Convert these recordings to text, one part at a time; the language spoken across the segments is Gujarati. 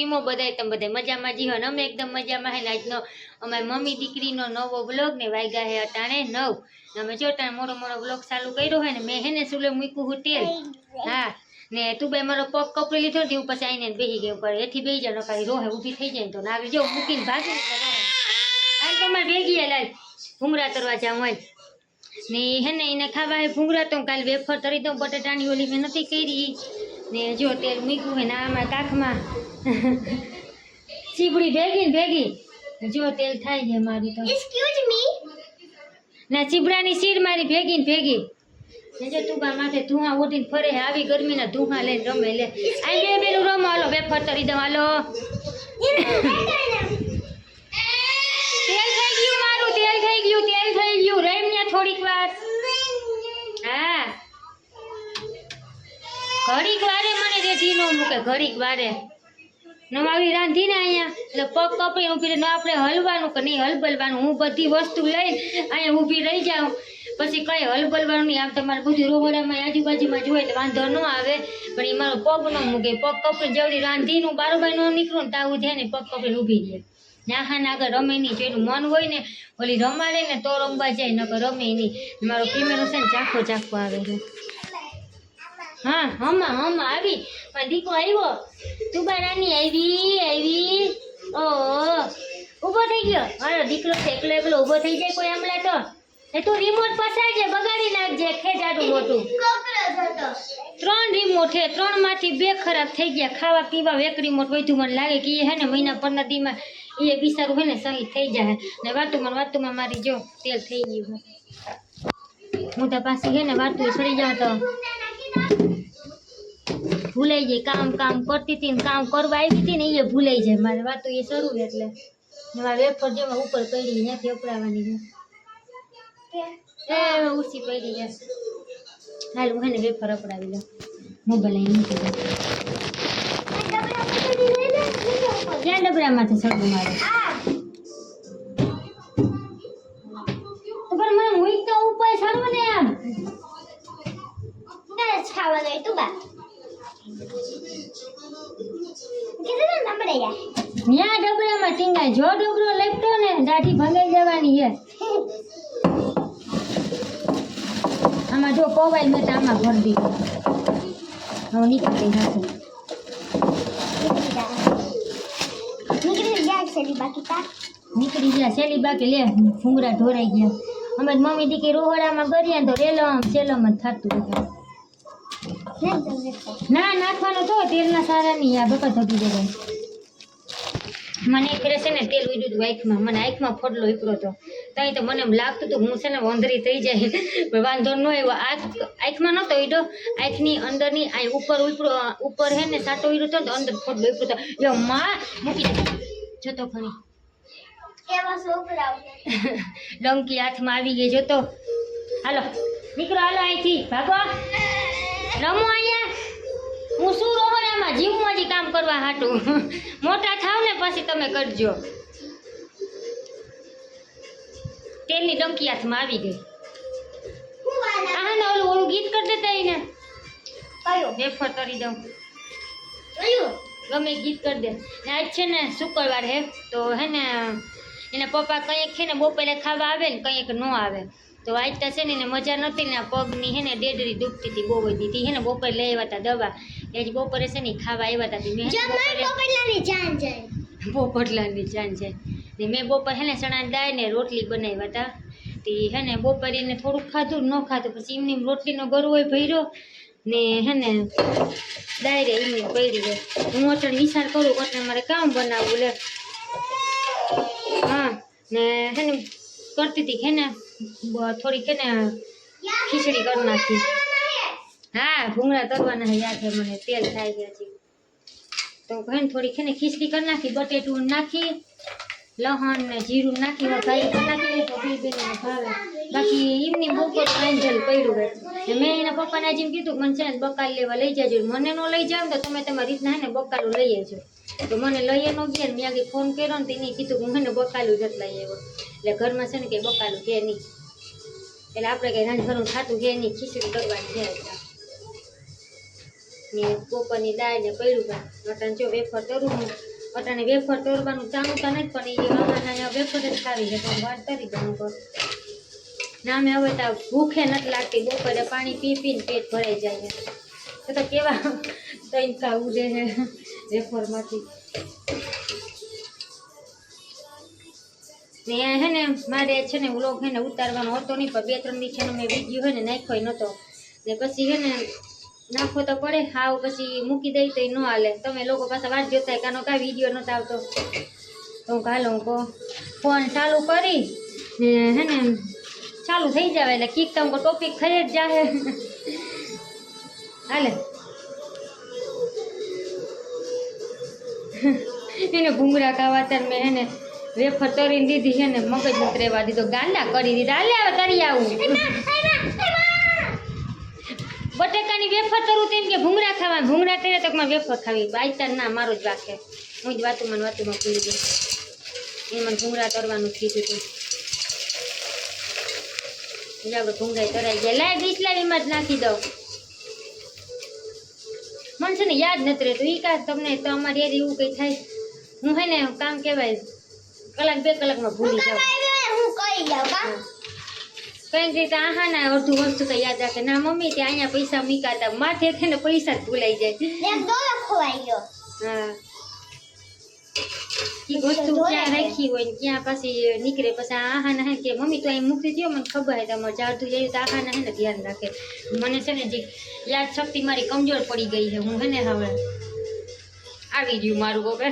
હાલો કેમો બધાય તમે બધા મજામાં જી હો ને? અમે એકદમ મજામાં હે ને? આજનો અમારી મમ્મી દીકરીનો નવો બ્લોગ ને વાગ્યા હે અટાણે નવ. અમે જો અટાણે મોટો મોટો બ્લોગ ચાલુ કર્યો હે ને, મેં હે ને સુલે મૂક્યું હું તેલ. હા. ને તું બે મારો પગ કપડી લીધો ને એવું પછી આવીને બેસી ગયો પર એથી બેસી જાય નકારી રોહે ઊભી થઈ જાય તો. નાગર જો, મૂકીને ભાગી આ તમારે ભેગી લાલ. ભૂંગરા તરવા જાઉં હોય. ને હે ને, એને ખાવા ભૂંગરા તો કાલ વેફર તરી દઉં, બટેટાની ઓલી મેં નથી કરી. ને જો તેલ મૂક્યું હોય ને આમાં કાખમાં. ચીબડી ભેગી ને ભેગી. જો તેલ થાય છે મારી તો. ના ચીબડાની શીર મારી ભેગી ને ભેગી. ને જો તુબા માથે ધુઆ ફરે આવી ગરમીના ધુઆ લઈને રમે લે. આ બે બેલું રમો હાલો વેફર તરી દો હાલો તેલ થઈ ગયું મારું તેલ થઈ ગયું તેલ થઈ ગયું રહીમ ને થોડીક વાર હા ઘડીક વારે મને રેઠી ન મૂકે, ઘડીક વારે. નવાવી રાંધીને અહીંયા, એટલે પગ કપડી ઊભી રહીને આપણે હલવાનું કે નહીં હલબલવાનું? હું બધી વસ્તુ લઈને અહીંયા ઊભી રહી જાઉં. પછી કઈ હલબલવાનું નહીં. આમ તમારે બધું રોહડામાં આજુબાજુમાં જોઈએ એટલે વાંધો ન આવે. પણ એ મારો પગ ન મૂકે. પગ કપડી જેવડી રાંધીને બારોબાર ન નીકળું ને તાવું છે ને પગ કપડી ઊભી રહે. નાખાને આગળ રમે નહીં. જો એનું મન હોય ને, ઓલી રમાડે ને તો રમવા જાય, નકર રમે નહીં. મારો પ્રીમિયર છે ને ચાખો ચાખો આવે છે. હા, હમા હમ્મા આવી. મારો દીકો આવ્યો. તું બારાની આવી આવી. ઓ, ઊભો થઈ ગયો. મારો દીકરો એકલો એકલો ઊભો થઈ જાય કોઈ હમણાં તો. એ તું રિમોટ પસાડજે બગાડી નાખજે ખેજાડું મોટું ત્રણ રિમોટ છે ત્રણમાંથી બે ખરાબ થઈ ગયા. ખાવા પીવા એક રિમોટ વધુ મને લાગે કે એ હે ને મહિના પંદર દીમાં એ બિસારું હોય ને સહી થઈ જાય. ને મને વાતુમાં મારી જો તેલ થઈ ગયું હું તો પાછી હે ને વાતું સડી જાઉં તો. ભૂલાઈ જાય કામ કામ કરતી હતી કામ કરવા આવી હતી ને એ ભૂલાઈ જાય. મારે વાતો એ શરૂ એટલે. મારા વેફર જેમાં ઉપર પડી ત્યાંથી અપડાવવાની છે. એ ઉસી પડી જાય હાલ હું વેફર અપડાવી લઉં. મોબાઈલ અહીં ક્યાં ડબરામાંથી સડવું મારે? પણ મને હું તો ઉપર સડવું ને આમ ખાવાનું તું બા. ન્યા ડબરામાં ટીંગાય. જો ડબરો લેપટો ને દાઢી ભંગાઈ જવાની છે. આમાં જો કોવાય મેં તો આમાં ભરી દીધું. હવે નીકળી જશે નીકળી જાય. છે બાકી તા નીકળી ગયા સેલી બાકી લે ફૂંગરા ઢોરાઈ ગયા. અમે મમ્મી દીકરી રોહડામાં કર્યા ને તો રેલમ સેલમ જ થતું હતું. ના નાખવાનો તો તેલના સારા નહીં આ બકા થતી જાય મને એક ફેરે છે ને તેલ ઉડ્યું હતું આંખમાં. મને આંખમાં ફોડલો ઈપરો હતો. ત્યાં તો મને એમ લાગતું હતું હું છે ને વંદરી થઈ જાય. વાંધો ન આવ્યો. આંખ આંખમાં નહોતો ઉડ્યો. આંખની અંદરની આ ઉપર ઉપરો ઉપર હે ને સાટો ઉડ્યો હતો તો અંદર ફોડલો ઉપડ્યો હતો યો માં મૂકી દે. જતો ખરી ડંકી હાથમાં આવી ગઈ જોતો. હાલો નીકળો હાલો અહીંથી. ભાગો. રમો અહીંયા. હું શું રોહડામાં જીવમાં જ કામ કરવા હાટું. મોટા થાવ ને પછી તમે કરજો. તેલની ડંકી હાથમાં આવી ગઈ. આ ને ઓલું ઓલું ગીત કરી દેતા એને. કયો? વેફર કરી દઉં. કયું? ગમે ગીત કરી દે. ને આજ છે ને શુક્રવાર હે તો હે ને એના પપ્પા કંઈક છે ને બપોરે ખાવા આવે ને કંઈક ન આવે. તો વાંચતા છે ને એને મજા નથી ને પગની હે ને ડેડરી દુખતી હતી બહુ બધી હે ને બપોરે લઈ આવ્યા હતા દવા. એ જ બપોરે છે ને ખાવા આવ્યા હતા પોપટલાની જાન જાય. ને મેં બપોર હે ને ચણા દાળ ને રોટલી બનાવ્યા હતા તે હે ને બપોરે એને થોડુંક ખાધું ન ખાધું. પછી એમની રોટલીનો ગરવો ભર્યો ને હે ને ડાયરે એમની પડી ગઈ હું અટણ વિચાર કરું અટણ મારે કામ બનાવવું લે. હા ને હે ને કરતી હતી હે ને થોડીક છે ને ખીચડી કરી નાખી. હા, ભૂંગળા તરવાના યાદ છે મને, તેલ થાય છે. તો કહે થોડીક છે ને ખીચડી કરી નાખી, બટેટું નાખી, લહણ ને જીરું નાખી ભાઈ નાખી, તો બે ભાવે. બાકી એમની બપોર એન્જલ પડ્યું હોય. ને મેં એના પપ્પાને આજે કીધું કે મને છે ને બકાલ લેવા લઈ જજો. મને ન લઈ જાવ તો તમે તમારી રીતના ને બકાલું લઈ આવજો. તો મને લઈએ ન ગયા ને મેં આગળ ફોન કર્યો ને તો એને કીધું કે હું હે ને બકાલું જ લઈ આવ્યો. એટલે ઘરમાં છે ને કે બકાલું છે નહીં. એટલે આપણે કંઈ રાંધવાનું ખાતું છે નહીં, ખીચડી કરવાની છે ને પોપરની દાળ ને પડ્યું પણ અટાણે જો વેફર તરું હું અટાણે વેફર તોરવાનું ચાલુ તો નથી, પણ એ અમારા વેફર જ ખાવી છે, તો વાત કરી દઉં પર ના મેં હવે તો ભૂખે નથી લાગતી, બપોરે પાણી પી પીને પેટ ભરાઈ જાય છે. તો કેવા તૈન ખાવું છે વેફરમાંથી. આ હે ને મારે છે ને વ્લોગ હે ને ઉતારવાનો હતો નહીં, પણ બે ત્રણ દી છે ને મેં વીડિયો હે ને નાખ્યો નહોતો. ને પછી હે ને નાખવો તો પડે, હાવ પછી મૂકી દઈ તો ન હાલે. તમે લોકો પાછા વાત જોતા કાનો કાંઈ વીડિયો નહોતો આવતો. તો હું કહો, ફોન ચાલુ કરી ને હે ને ચાલુ થઈ જાય એટલે કીક તો ટોપિક થઈ જ જાહે. હાલે. એને ભૂંગળા ખાવા ત્યારે મેં એને વેફર તરીને દીધી છે ને, મગજ નથી રહેવા દીધો. ગાંડા કરી દીધા. હાલે, હવે કરી આવું. બટેકાની વેફર તરું તેમ કે ભૂંગળા ખાવા ભૂંગળા તરે તો મારે વેફર ખાવી. બાઈતા ના, મારો જ વાકે. હું જ વાતું મને વાતુમાં ભૂલી ગઈ. એ મને ભૂંગળા તરવાનું કીધું હતું એટલે ભૂંગળા તરાઈ ગયા. લાય બિસ્લારીમાં જ નાખી દઉં. મને છે ને યાદ નથી રહેતું. એ કાંઈ તમને, તો અમારી યાદ એવું કંઈ થાય. હું હે ને, કામ કહેવાય કલાક બે કલાકમાં ભૂલી જાવ હું કહી જાઉં કા? કંઈક રીતે આહા ના અડધું વસ્તુ તો યાદ રાખે. ના મમ્મી ત્યાં અહીંયા પૈસા મીકાતા. માથે છે ને પૈસા જ ભૂલાઈ જાય. એક ડોલો ખોવાઈ ગયો. હા. એ વસ્તુ ક્યાં રાખી હોય ને ક્યાં પછી નીકળે. પછી આહા ના હે કે મમ્મી તો અહીં મૂકી દો મને ખબર હે તમારે જાડતું જાય તો આહાના હે ને ધ્યાન રાખે. મને છે ને જે યાદ શક્તિ મારી કમજોર પડી ગઈ છે. હું હે ને હવે આવી ગયું મારું કોકે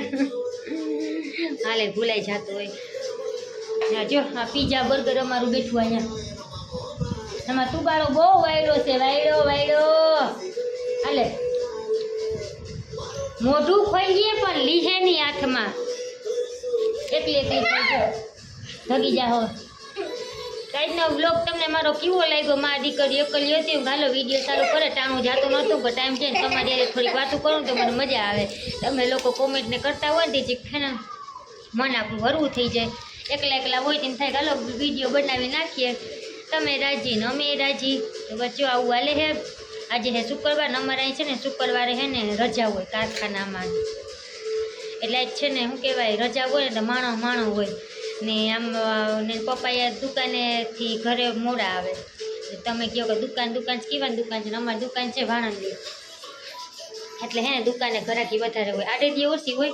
હાલે ભૂલાઈ જતું હોય. હા જો, આ પીઝા બર્ગર અમારું બેઠું અહીંયા. એમાં તુબારો બહુ વાયડો છે, વાયડો વાયડો. હાલે. મોઢું ખોલીએ પણ લીહે ની હાથમાં. એકલી એકલી ધગી જા હો કાંઈનો બ્લોગ તમને મારો કેવો લાગ્યો? મારી દીકરી એકલી હતી. ગાલો વીડિયો ચાલુ કરે. ટાણું જાતો નહોતું, પણ ટાઈમ છે ને તમારી થોડીક વાતો કરું તો મને મજા આવે. તમે લોકો કોમેન્ટને કરતા હોય ને જે છે ને મન આપણું હરવું થઈ જાય. એકલા એકલા હોય તેમ થાય ચાલો વીડિયો બનાવી નાખીએ. તમે રાજી ને અમે રાજી. તો બચ્ચો આવું હાલે હે. આજે હે શુક્રવાર અમારે અહીં છે ને શુક્રવારે હે ને રજા હોય કારખાનામાં. એટલે છે ને શું કહેવાય, રજા હોય ને માણો માણો હોય. ને આમ, ને પપ્પાએ દુકાનેથી ઘરે મોડા આવે. તમે કહો કે દુકાન દુકાન કેવાની દુકાન છે અમારી દુકાન છે વાણંદની એટલે હે દુકાને ઘરાકી વધારે હોય. આડે દી ઓછી હોય.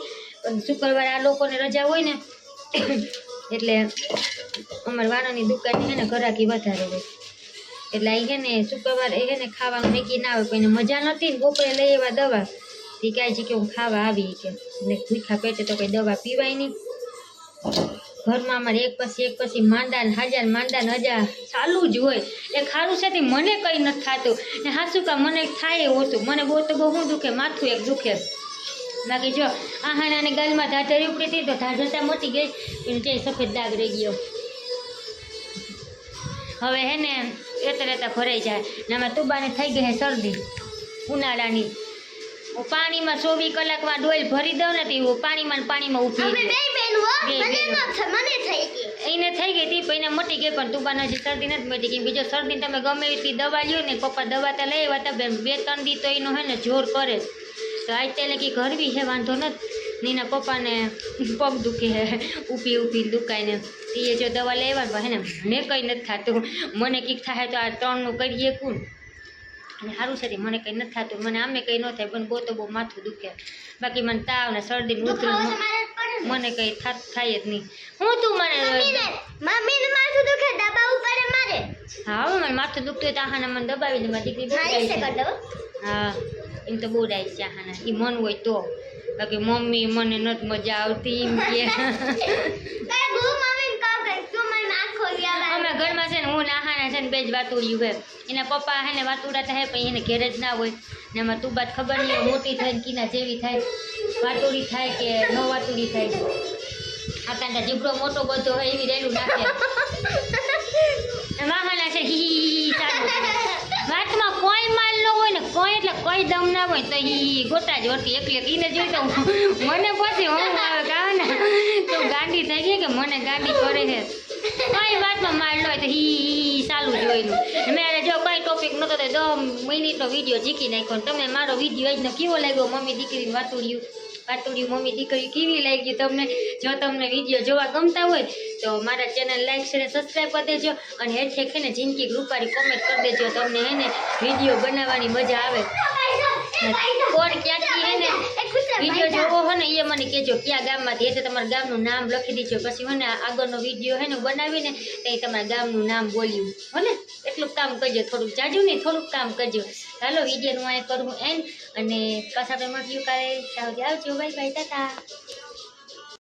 શુક્રવારે આ લોકોને રજા હોય ને, એટલે અમારે વાણાની દુકાન છે ને, ઘરાકી વધારે હોય. એટલે અહીં છે ને, શુક્રવારે છે ને, ખાવાનું મેગી ના આવે કોઈને મજા નથી ને, બપોરે લઈ એવા દવા. તે કહે છે કે હું ખાવા આવી કે ને ભૂખા પેટે તો કંઈ દવા પીવાય નહીં. ઘરમાં અમારે એક પછી એક પછી માંદા ને હાજા માંદા ને હજા ચાલુ જ હોય. એ ખારું છે મને કંઈ નથી થતું. ને હાસુકા મને થાય ઓછું મને બહુ તો બહુ દુખે? માથું એક દુખે. બાકી જો આહાણાને ગાલમાં ધાધરી ઉપડી હતી તો ધાધરતા મોતી ગઈ. પણ જે સફેદ દાગ રહી ગયો. હવે હે ને એતા રહેતા ભરાઈ જાય. ને આમાં તુબાને થઈ ગઈ હે શરદી. ઉનાળાની. હું પાણીમાં ચોવીસ કલાકમાં ડોલ ભરી દઉં ને તો હું પાણીમાં પાણીમાં ગઈ. એને થઈ ગઈ હતી પણ એને મટી ગઈ પણ તુબાને હજી શરદી નથી મટી ગઈ. બીજો શરદી તમે ગમે એટલી દવા લ્યો ને પપ્પા દવા તો લઈ આવ્યા હતા બે ત્રણ દી તો એનો હે ને જોર કરે. તો આજ તેને કંઈ કરવી છે વાંધો નથી. નીના પપ્પાને પગ દુખે ઊભી ઊભી દુખાય ને એ જો દવા લેવા પણ ને મને કંઈ નથી થતું. મને કંઈક થાય તો આ ત્રણનું કરીએ કોણ અને સારું છે મને કંઈ નથી થતું. મને આમે કંઈ ન થાય પણ બહુ તો બહુ માથું દુખે. બાકી મને તાવ ને શરદી ને. મને કંઈ થાય જ નહીં. હું તું મને મમ્મીને માથું દુખે દબાવવું પડે મારે. હા મને માથું દુખતું હોય તો આહાને મને દબાવી દે. મારી દીકરી હા. એમ તો બહુ છે આહાના. એ મન હોય તો. બાકી મમ્મી મને નથી મજા આવતી એમ કે. અમે ઘરમાં છે ને હું નાહાના છે ને બે જ વાતુડ્યું હે એના પપ્પા હે ને વાતુડા થાય પણ એને ઘેર જ ના હોય. ને એમાં તું બાદ ખબર નહીં મોટી થાય કીના જેવી થાય. વાતુડી થાય કે ન વાતુડી થાય. આ કાંડા જીબડો મોટો બધો હોય એવી રેલું નાખે. વાહના છે હી હી હી ચાલુ વાતમાં કોઈ માલ ન હોય ને કોઈ એટલે કોઈ દમ ના હોય તો ઈ ગોટા જ વર્તી એકલી એક એને જોઈ તો મને પછી હું આવે કાવે ને, તો ગાંડી થઈ ગઈ કે મને ગાંડી કરે છે. કઈ વાતમાં ન હોય તો હી ચાલુ જ હોય મેં જો કઈ ટોપિક નતો તો દસ મિનિટનો વીડિયો જીકી નાખ્યો તમે મારો વીડિયો આજનો કેવો લાગ્યો? મમ્મી દીકરી વાતુડિયું વાતુડિયું મમ્મી દીકરી કેવી લાગી તમને? જો તમને વીડિયો જોવા ગમતા હોય તો મારા ચેનલ લાઈક શેર સબસ્ક્રાઈબ કરી દેજો અને હેઠે ખેને જિંદગી ગ્રુપારી કોમેન્ટ કરી દેજો. તમને હે ને વીડિયો બનાવવાની મજા આવે. કોણ ક્યાંથી હે ને વીડિયો જોવો હોય ને એ મને કહેજો કયા ગામમાંથી એટલે તમારા ગામનું નામ લખી દેજો. પછી મને ને આગળનો વીડિયો હે ને બનાવીને તો તમારા ગામનું નામ બોલ્યું. હો ને એટલું કામ કરજો થોડુંક જાજુ નહીં થોડુંક કામ કરજો. ચાલો વિડીયોનું અહીંયા કરું એન્ડ અને આપણે મળ્યું કાલે. આવજો. Bye bye tata.